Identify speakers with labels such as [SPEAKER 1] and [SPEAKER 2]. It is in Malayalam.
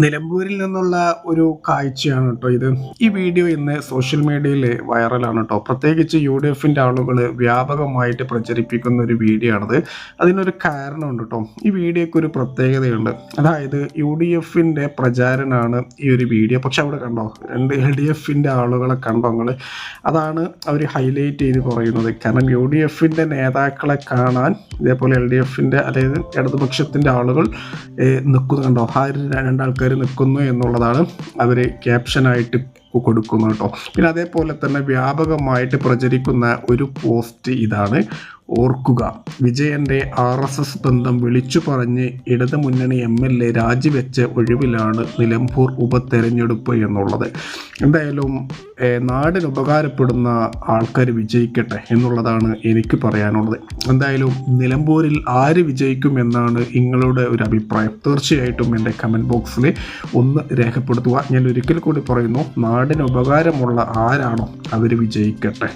[SPEAKER 1] നിലമ്പൂരിൽ നിന്നുള്ള ഒരു കാഴ്ചയാണ് കേട്ടോ ഇത്. ഈ വീഡിയോ ഇന്ന് സോഷ്യൽ മീഡിയയിൽ വൈറലാണ് കേട്ടോ. പ്രത്യേകിച്ച് യു ഡി എഫിന്റെ ആളുകൾ വ്യാപകമായിട്ട് പ്രചരിപ്പിക്കുന്ന ഒരു വീഡിയോ ആണത്. അതിനൊരു കാരണമുണ്ട് കേട്ടോ. ഈ വീഡിയോക്ക് ഒരു പ്രത്യേകതയുണ്ട്. അതായത് യു ഡി എഫിന്റെ പ്രചാരണമാണ് ഈ ഒരു വീഡിയോ. പക്ഷെ അവിടെ കണ്ടോ? രണ്ട് എൽ ഡി എഫിന്റെ ആളുകളെ കണ്ടോ നിങ്ങൾ അതാണ് അവർ ഹൈലൈറ്റ് ചെയ്ത് പറയുന്നത്. കാരണം യു ഡി എഫിന്റെ നേതാക്കളെ കാണാൻ ഇതേപോലെ എൽ ഡി എഫിന്റെ അതായത് ഇടതുപക്ഷത്തിന്റെ ആളുകൾ നിൽക്കുന്നുണ്ടോ ആ ഒരു രണ്ടാൾക്കാർ നിൽക്കുന്നു എന്നുള്ളതാണ് അവർ ക്യാപ്ഷനായിട്ട് കൊടുക്കുന്നത് കേട്ടോ. പിന്നെ അതേപോലെ തന്നെ വ്യാപകമായിട്ട് പ്രചരിക്കുന്ന ഒരു പോസ്റ്റ് ഇതാണ്. ഓർക്കുക വിജയന്റെ ആർ എസ് എസ് ബന്ധം വിളിച്ചു പറഞ്ഞ് ഇടത് മുന്നണി എം എൽ എ രാജിവെച്ച ഒഴിവിലാണ് നിലമ്പൂർ ഉപതെരഞ്ഞെടുപ്പ് എന്നുള്ളത്. എന്തായാലും നാടിന് ഉപകാരപ്പെടുന്ന ആൾക്കാർ വിജയിക്കട്ടെ എന്നുള്ളതാണ് എനിക്ക് പറയാനുള്ളത്. എന്തായാലും നിലമ്പൂരിൽ ആര് വിജയിക്കും എന്നാണ് നിങ്ങളുടെ ഒരു അഭിപ്രായം. തീർച്ചയായിട്ടും എന്റെ കമന്റ് ബോക്സിൽ ഒന്ന് രേഖപ്പെടുത്തുക. ഞാൻ ഒരിക്കൽ കൂടി പറയുന്നു നാടിന് ഉപകാരമുള്ള ആരാണോ അവർ വിജയിക്കട്ടെ.